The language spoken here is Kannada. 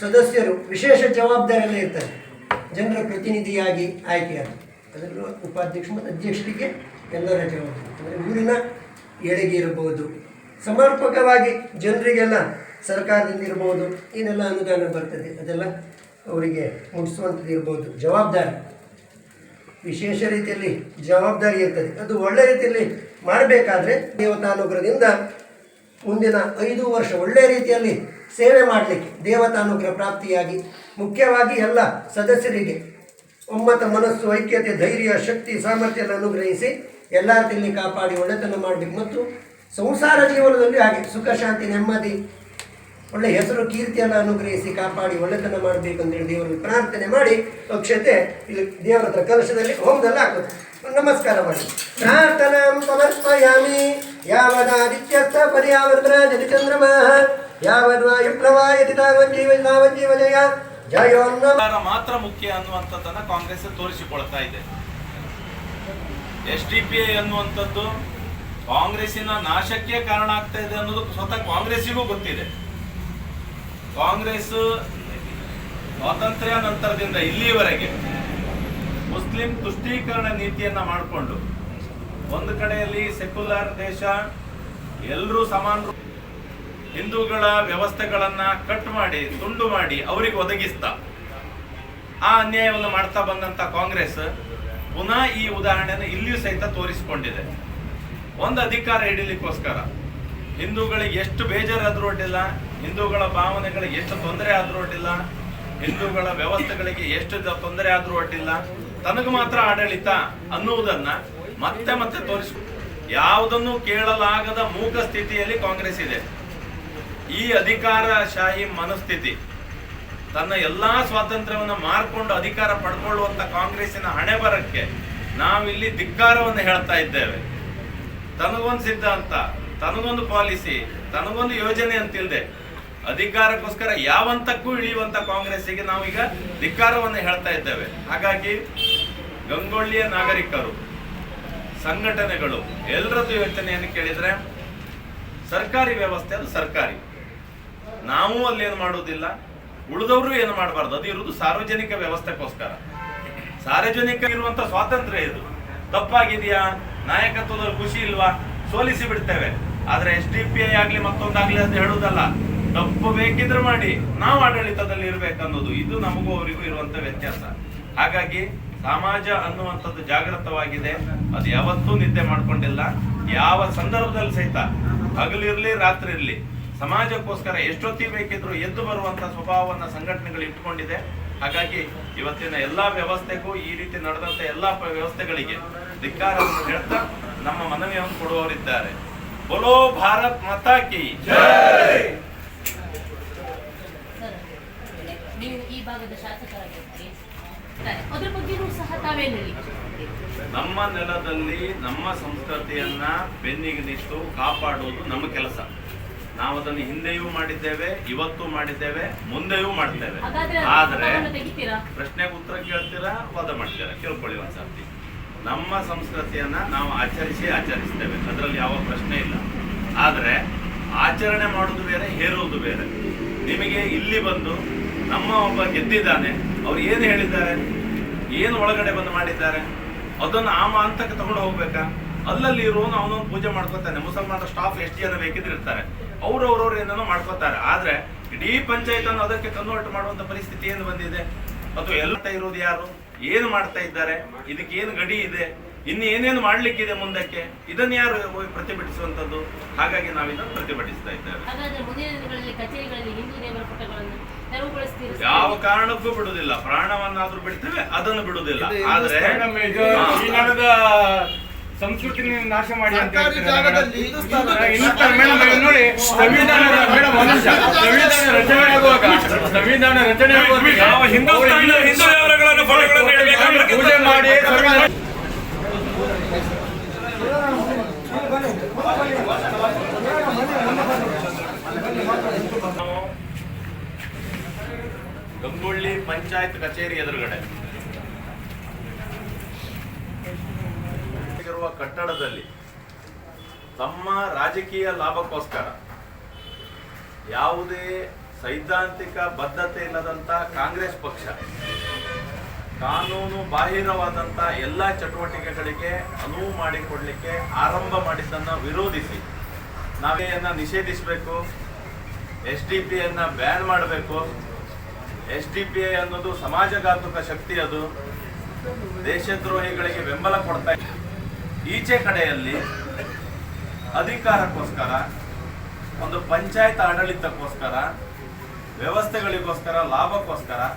ಸದಸ್ಯರು ವಿಶೇಷ ಜವಾಬ್ದಾರಿಯಲ್ಲಿ ಇರ್ತಾರೆ ಜನರ ಪ್ರತಿನಿಧಿಯಾಗಿ ಆಯ್ಕೆಯಾದ. ಅದರಲ್ಲೂ ಉಪಾಧ್ಯಕ್ಷ ಮತ್ತು ಅಧ್ಯಕ್ಷರಿಗೆ ಎಲ್ಲರ ಜವಾಬ್ದಾರಿ. ಅಂದರೆ ಊರಿನ ಏಳಿಗೆ ಇರಬಹುದು. ಸಮರ್ಪಕವಾಗಿ ಜನರಿಗೆಲ್ಲ ಸರ್ಕಾರದಿಂದ ಇರ್ಬೋದು, ಏನೆಲ್ಲ ಅನುದಾನ ಬರ್ತದೆ, ಅದೆಲ್ಲ ಅವರಿಗೆ ಮುಟ್ಟಿಸುವಂಥದ್ದು ಇರ್ಬೋದು. ಜವಾಬ್ದಾರಿ. ವಿಶೇಷ ರೀತಿಯಲ್ಲಿ ಜವಾಬ್ದಾರಿ ಇರ್ತದೆ. ಅದು ಒಳ್ಳೆ ರೀತಿಯಲ್ಲಿ ಮಾಡಬೇಕಾದ್ರೆ ದೇವತಾನುಗ್ರಹದಿಂದ ಮುಂದಿನ ಐದು ವರ್ಷ ಒಳ್ಳೆಯ ರೀತಿಯಲ್ಲಿ ಸೇವೆ ಮಾಡಲಿಕ್ಕೆ ದೇವತಾನುಗ್ರಹ ಪ್ರಾಪ್ತಿಯಾಗಿ, ಮುಖ್ಯವಾಗಿ ಎಲ್ಲ ಸದಸ್ಯರಿಗೆ ಒಮ್ಮತ ಮನಸ್ಸು, ಐಕ್ಯತೆ, ಧೈರ್ಯ, ಶಕ್ತಿ ಸಾಮರ್ಥ್ಯವನ್ನು ಅನುಗ್ರಹಿಸಿ ಎಲ್ಲ ಕಾಪಾಡಿ ಒಳ್ಳೆತನ ಮಾಡಬೇಕು. ಮತ್ತು ಸಂಸಾರ ಜೀವನದಲ್ಲಿ ಹಾಗೆ ಸುಖ, ಶಾಂತಿ, ನೆಮ್ಮದಿ ಒಳ್ಳೆ ಹೆಸರು, ಕೀರ್ತಿಯನ್ನು ಅನುಗ್ರಹಿಸಿ ಕಾಪಾಡಿ ಒಳ್ಳೆತನ ಮಾಡಬೇಕು ಅಂತೇಳಿ ದೇವರಲ್ಲಿ ಪ್ರಾರ್ಥನೆ ಮಾಡಿ, ಪಕ್ಷತೆ ಇಲ್ಲಿ ದೇವರ ಹತ್ರ ಕಲಶದಲ್ಲಿ ಹೋಮದಲ್ಲಿ ಹಾಕುತ್ತೆ ನಮಸ್ಕಾರ ಮಾಡಿ. ಪ್ರಾರ್ಥನಾ ಸಮರ್ಪಯಾಮಿ. ಯಾವದಾದಿತ್ಯರ್ಥ ಮಹ ಚಂದ್ರಮ. ಯಾವದ್ವಾ ಜೀವ ತಾವಂಜೀವ ತಾವಂಜೀವ ಜಯ. ಜಯೋನ್ನ. ಮಾತ್ರ ಮುಖ್ಯ ಅನ್ನುವಂಥದ್ದನ್ನ ಕಾಂಗ್ರೆಸ್ ತೋರಿಸಿಕೊಳ್ತಾ ಇದೆ. ಎಸ್ ಡಿ ಪಿ ಐ ಅನ್ನುವಂಥದ್ದು ಕಾಂಗ್ರೆಸ್ಸಿನ ನಾಶಕ್ಕೆ ಕಾರಣ ಆಗ್ತಾ ಇದೆ ಅನ್ನೋದು ಸ್ವತಃ ಕಾಂಗ್ರೆಸ್ಸಿಗೂ ಗೊತ್ತಿದೆ. ಕಾಂಗ್ರೆಸ್ ಸ್ವಾತಂತ್ರ್ಯ ನಂತರದಿಂದ ಇಲ್ಲಿಯವರೆಗೆ ಮುಸ್ಲಿಂ ತುಷ್ಟೀಕರಣ ನೀತಿಯನ್ನ ಮಾಡಿಕೊಂಡು ಒಂದು ಕಡೆಯಲ್ಲಿ ಸೆಕ್ಯುಲರ್ ದೇಶ ಎಲ್ಲರೂ ಸಮಾನರು ಹಿಂದೂಗಳ ವ್ಯವಸ್ಥೆಗಳನ್ನ ಕಟ್ ಮಾಡಿ, ತುಂಡು ಮಾಡಿ ಅವರಿಗೆ ಒದಗಿಸ್ತಾ ಆ ಅನ್ಯಾಯವನ್ನು ಮಾಡ್ತಾ ಬಂದಂತ ಕಾಂಗ್ರೆಸ್ ಪುನಃ ಈ ಉದಾಹರಣೆಯನ್ನು ಇಲ್ಲಿಯೂ ಸಹಿತ ತೋರಿಸಿಕೊಂಡಿದೆ. ಒಂದು ಅಧಿಕಾರ ಹಿಡಿಲಿಕ್ಕೋಸ್ಕರ ಹಿಂದೂಗಳಿಗೆ ಎಷ್ಟು ಬೇಜಾರಾದರೂ ಅಡ್ಡಿಲ್ಲ ಹಿಂದೂಗಳ ಭಾವನೆಗಳಿಗೆ ಎಷ್ಟು ತೊಂದರೆ ಆದರೂ ಅಡ್ಡಿಲ್ಲ. ಹಿಂದೂಗಳ ವ್ಯವಸ್ಥೆಗಳಿಗೆ ಎಷ್ಟು ತೊಂದರೆ ಆದರೂ ಅಡ್ಡಿಲ್ಲ. ತನಗೆ ಮಾತ್ರ ಆಡಳಿತ ಅನ್ನುವುದನ್ನ ಮತ್ತೆ ಮತ್ತೆ ತೋರಿಸ ಯಾವುದನ್ನು ಕೇಳಲಾಗದ ಮೂಕ ಸ್ಥಿತಿಯಲ್ಲಿ ಕಾಂಗ್ರೆಸ್ ಇದೆ. ಈ ಅಧಿಕಾರಶಾಹಿ ಮನಸ್ಥಿತಿ, ತನ್ನ ಎಲ್ಲಾ ಸ್ವಾತಂತ್ರ್ಯವನ್ನು ಮಾರ್ಕೊಂಡು ಅಧಿಕಾರ ಪಡ್ಕೊಳ್ಳುವಂತ ಕಾಂಗ್ರೆಸ್ಸಿನ ಹಣೆ ಬರಕ್ಕೆ ನಾವಿಲ್ಲಿ ಧಿಕ್ಕಾರವನ್ನು ಹೇಳ್ತಾ ಇದ್ದೇವೆ. ತನಗೊಂದು ಸಿದ್ಧಾಂತ, ತನಗೊಂದು ಪಾಲಿಸಿ, ತನಗೊಂದು ಯೋಜನೆ ಅಂತಿಲ್ದೆ ಅಧಿಕಾರಕ್ಕೋಸ್ಕರ ಯಾವಂತಕ್ಕೂ ಇಳಿಯುವಂತ ಕಾಂಗ್ರೆಸ್ಸಿಗೆ ಈಗ ಧಿಕ್ಕಾರವನ್ನು ಹೇಳ್ತಾ ಇದ್ದೇವೆ. ಹಾಗಾಗಿ ಗಂಗೊಳ್ಳಿಯ ನಾಗರಿಕರು, ಸಂಘಟನೆಗಳು ಎಲ್ಲರದ್ದು ಯೋಚನೆಯನ್ನು ಕೇಳಿದ್ರೆ ಸರ್ಕಾರಿ ವ್ಯವಸ್ಥೆ ಅದು ಸರ್ಕಾರಿ. ನಾವು ಅಲ್ಲಿ ಏನು ಮಾಡುವುದಿಲ್ಲ. ಉಳಿದವರು ಏನು ಮಾಡಬಾರ್ದು? ಅದು ಇರುವುದು ಸಾರ್ವಜನಿಕ ವ್ಯವಸ್ಥೆಗೋಸ್ಕರ. ಸಾರ್ವಜನಿಕ ಇರುವಂತ ಸ್ವಾತಂತ್ರ್ಯ ಇದು. ತಪ್ಪಾಗಿದೆಯಾ? ನಾಯಕತ್ವದಲ್ಲಿ ಖುಷಿ ಇಲ್ವಾ? ಸೋಲಿಸಿ ಬಿಡ್ತೇವೆ. ಆದ್ರೆ ಎಸ್ ಡಿ ಪಿ ಐ ಆಗ್ಲಿ ಮತ್ತೊಂದಾಗ್ಲಿ ಅಂತ ಹೇಳುವುದಲ್ಲ. ತಪ್ಪು ಬೇಕಿದ್ರೆ ಮಾಡಿ. ನಾವು ಆಡಳಿತದಲ್ಲಿ ಇರ್ಬೇಕನ್ನೋದು ಇದು ನಮಗೂ ಅವರಿಗೂ ಇರುವಂತ ವ್ಯತ್ಯಾಸ. ಹಾಗಾಗಿ ಸಮಾಜ ಅನ್ನುವಂಥದ್ದು ಜಾಗೃತವಾಗಿದೆ. ಅದು ಯಾವತ್ತೂ ನಿದ್ದೆ ಮಾಡ್ಕೊಂಡಿಲ್ಲ. ಯಾವ ಸಂದರ್ಭದಲ್ಲಿ ಸಹಿತ ಹಗಲಿರ್ಲಿ ರಾತ್ರಿ ಇರಲಿ, ಸಮಾಜಕ್ಕೋಸ್ಕರ ಎಷ್ಟೊತ್ತಿಗೆ ಬೇಕಿದ್ರು ಎದ್ದು ಬರುವಂತ ಸ್ವಭಾವವನ್ನು ಸಂಘಟನೆಗಳು ಇಟ್ಕೊಂಡಿದೆ ಹಾಗಾಗಿ ಇವತ್ತಿನ ಎಲ್ಲಾ ವ್ಯವಸ್ಥೆಗೂ ಈ ರೀತಿ ನಡೆದಂತ ಎಲ್ಲಾ ವ್ಯವಸ್ಥೆಗಳಿಗೆ ಧಿಕ್ಕಾರವನ್ನು ಹೇಳ್ತಾ ನಮ್ಮ ಮನವಿಯನ್ನು ಕೊಡುವವರಿದ್ದಾರೆ. ಬೋಲೋ ಭಾರತ್ ಮಾತಾ ಕಿ ಸರ್, ನೀವು ಈ ಭಾಗದ ಶಾಸಕರಾಗಿರ್ತೀರಿ. ಇದ್ದಾರೆ. ಅದ್ರ ಬಗ್ಗೆನೂ ಸಹ ತಾವೇನು ಹೇಳಿ? ನಮ್ಮ ನೆಲದಲ್ಲಿ ನಮ್ಮ ಸಂಸ್ಕೃತಿಯನ್ನ ಬೆನ್ನಿಗೆ ನಿಂತು ಕಾಪಾಡುವುದು ನಮ್ಮ ಕೆಲಸ. ನಾವು ಅದನ್ನು ಹಿಂದೆಯೂ ಮಾಡಿದ್ದೇವೆ ಇವತ್ತು ಮಾಡಿದ್ದೇವೆ ಮುಂದೆಯೂ ಮಾಡ್ತೇವೆ. ಆದರೆ ಪ್ರಶ್ನೆಗೆ ಉತ್ತರ ಕೇಳ್ತೀರಾ ವಾದ ಮಾಡ್ತೀರಾ? ಕೇಳ್ಕೊಳ್ಳಿ ಒಂದ್ಸರ್ತಿ. ನಮ್ಮ ಸಂಸ್ಕೃತಿಯನ್ನ ನಾವು ಆಚರಿಸಿ ಆಚರಿಸ್ತೇವೆ. ಅದರಲ್ಲಿ ಯಾವ ಪ್ರಶ್ನೆ ಇಲ್ಲ. ಆದರೆ ಆಚರಣೆ ಮಾಡೋದು ಬೇರೆ ಹೇರುವುದು ಬೇರೆ. ನಿಮಗೆ ಇಲ್ಲಿ ಬಂದು ನಮ್ಮ ಒಬ್ಬ ಗೆದ್ದಿದ್ದಾನೆ, ಅವ್ರು ಏನು ಹೇಳಿದ್ದಾರೆ? ಏನು ಒಳಗಡೆ ಬಂದು ಮಾಡಿದ್ದಾರೆ? ಅದನ್ನು ಆ ಹಂತಕ್ಕೆ ತಗೊಂಡು ಹೋಗ್ಬೇಕಾ? ಅಲ್ಲಲ್ಲಿ ಇರೋನು ಅವನೊಂದು ಪೂಜೆ ಮಾಡ್ಕೊತಾನೆ, ಮುಸಲ್ಮಾನರ ಸ್ಟಾಫ್ ಎಷ್ಟು ಜನ ಬೇಕಿದ್ರೆ ಇರ್ತಾರೆ ಅವ್ರವ್ರವ್ರು ಏನೋ ಮಾಡ್ಕೋತಾರೆ. ಆದ್ರೆ ಇಡೀ ಪಂಚಾಯತ್ ಅನ್ನು ಅದಕ್ಕೆ ಕನ್ವರ್ಟ್ ಮಾಡುವಂತ ಪರಿಸ್ಥಿತಿ ಏನು ಬಂದಿದೆ? ಅದು ಎಲ್ಲ ಇರೋದು ಯಾರು? ಏನು ಮಾಡ್ತಾ ಇದ್ದಾರೆ? ಇದಕ್ಕೆ ಏನು ಗಡಿ ಇದೆ? ಇನ್ನು ಏನೇನು ಮಾಡ್ಲಿಕ್ಕಿದೆ ಮುಂದಕ್ಕೆ? ಇದನ್ನ ಯಾರು ಪ್ರತಿಭಟಿಸುವಂತದ್ದು ಹಾಗಾಗಿ ನಾವಿದನ್ನು ಪ್ರತಿಭಟಿಸ್ತಾ ಇದ್ದೇವೆ. ಹಿಂದೂ ಯಾವ ಕಾರಣಕ್ಕೂ ಬಿಡುದಿಲ್ಲ ಪ್ರಾಣವನ್ನಾದ್ರೂ ಬಿಡ್ತೇವೆ ಅದನ್ನು ಬಿಡುದಿಲ್ಲ ಆದ್ರೆ ಸಂಸ್ಕೃತಿ ನಾಶ ಮಾಡಿ ಅಂತ ನೋಡಿ ಸಂವಿಧಾನ. ಸಂವಿಧಾನ ರಚನೆ ಆಗುವಾಗ ಸಂವಿಧಾನ ರಚನೆ ಆಗುವಾಗ ನಾವು ಹಿಂದೂಸ್ತಾನದ ಹಿಂದೂ ಇಡಬೇಕಾದ್ರೆ ಪೂಜೆ ಮಾಡಿ ಸಂವಿಧಾನ ನಾವು ಗಂಗೊಳ್ಳಿ ಪಂಚಾಯತ್ ಕಚೇರಿ ಎದುರುಗಡೆ. ಇರುವ ಕಟ್ಟಡದಲ್ಲಿ ತಮ್ಮ ರಾಜಕೀಯ ಲಾಭಕ್ಕೋಸ್ಕರ ಯಾವುದೇ ಸೈದ್ಧಾಂತಿಕ ಬದ್ಧತೆ ಇಲ್ಲದಂತ ಕಾಂಗ್ರೆಸ್ ಪಕ್ಷ, ಕಾನೂನು ಬಾಹಿರವಾದಂಥ ಎಲ್ಲ ಚಟುವಟಿಕೆಗಳಿಗೆ ಅನುವು ಮಾಡಿಕೊಡಲಿಕ್ಕೆ ಆರಂಭ ಮಾಡಿದ್ದನ್ನು ವಿರೋಧಿಸಿ ನಾವೇನ ನಿಷೇಧಿಸಬೇಕು, ಎಸ್ ಡಿ ಪಿಯನ್ನು ಬ್ಯಾನ್ ಮಾಡಬೇಕು ಎಸ್ ಡಿ ಪಿ ಐ ಅನ್ನೋದು ಸಮಾಜಘಾತುಕ ಶಕ್ತಿ ಅದು ದೇಶದ್ರೋಹಿಗಳಿಗೆ ಬೆಂಬಲ ಕೊಡ್ತಾ ಇದೆ. ಈಚೆ ಕಡೆಯಲ್ಲಿ ಅಧಿಕಾರಕ್ಕೋಸ್ಕರ, ಒಂದು ಪಂಚಾಯತ್ ಆಡಳಿತಕ್ಕೋಸ್ಕರ, ವ್ಯವಸ್ಥೆಗಳಿಗೋಸ್ಕರ, ಲಾಭಕ್ಕೋಸ್ಕರ